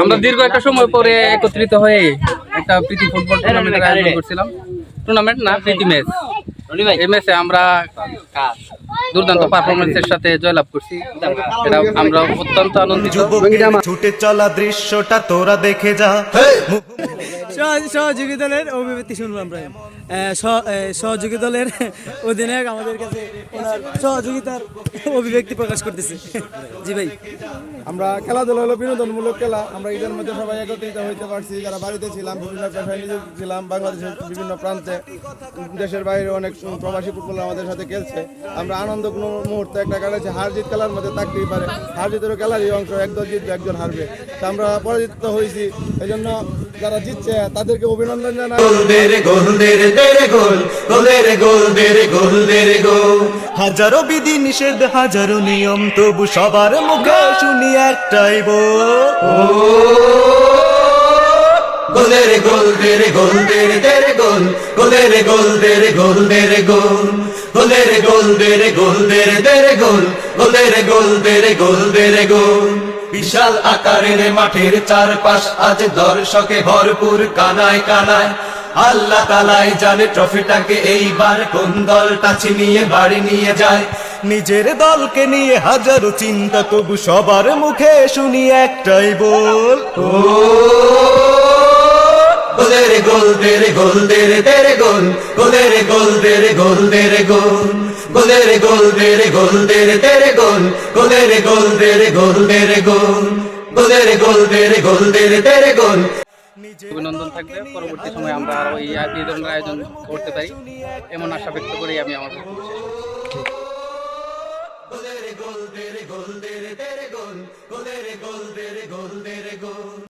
আমরা দীর্ঘ একটা সময় পরে একত্রিত হয়ে একটা প্রীতি ফুটবল টুর্নামেন্টের আয়োজন করছিলাম। টুর্নামেন্ট না প্রীতি ম্যাচ এই ম্যাচে আমরা দুর্দান্ত পারফরমেন্সের সাথে জয়লাভ করছি। এটা আমরা অত্যন্ত আনন্দিত। ছুটে চলা দৃশ্যটা তোরা দেখে যা। সহ- সহযোগী দলের অভিব্যক্তি শুনব আমরা। সহযোগী দলের অধিনায়ক আমাদের কাছে সহযোগিতার অভিব্যক্তি প্রকাশ করতেছে। জি ভাই। আমরা খেলাধুলা হলো বিনোদনমূলক খেলা। আমরা ঈদের মধ্যে সবাই একত্রিত হইতে পারছি। যারা বাড়িতে ছিলাম, বিভিন্ন পেশায় নিযুক্ত ছিলাম, বাংলাদেশের বিভিন্ন প্রান্তে, দেশের বাইরে অনেক প্রবাসী ফুটবলার আমাদের সাথে খেলছে। আমরা আনন্দ মুহূর্তে একটা কাটাচ্ছি হার জিত খেলার মধ্যে থাকতেই পারে। হার জিতেরও খেলারই অংশ একদল জিতবে, একজন হারবে। তা আমরা পরাজিত হয়েছি এই জন্য যারা জিতছে তাদেরকে অভিনন্দন জানাই হাজারো বিধি নিষেধ হাজারো নিয়ম তবু সবার মুখে শুনি একটাই বল গোলে রে গোল দে গোল দে রে দে গোল গোলে রে গোল দে গোল দে গোল গোলে রে গোল দে গোল দে রে দে গোল গোলে রে গোল দে গোল দে গোল বিশাল আকারের মাঠের চারপাশ আজ দর্শকে ভরপুর কানায় কানায়। আল্লাহ তালাই জানে ট্রফিটাকে এইবার কোন দলটা ছিনিয়ে বাড়ি নিয়ে যায়। নিজের দলকে নিয়ে হাজারো চিন্তা, তবু সবার মুখে শুনি একটাই বল। ও গোলে রে গোল দে রে গোল। দে রে দে রে গোল গোলে রে গোল দে রে গোল দে রে গোল। গোলে রে গোল দে রে গোল দে রে দে রে গোল। গোলে রে গোল দে রে গোল দে রে গোল। গোলে রে গোল দে রে গোল দে রে দে রে গোল। অভিনন্দন থাকবে। পরবর্তী সময় আমরা আরও এই এই ধরনের আয়োজন করতে পারি। এমন আশা ব্যক্ত করেই আমি আমার। গোলে গোল গোল। গোল গোল।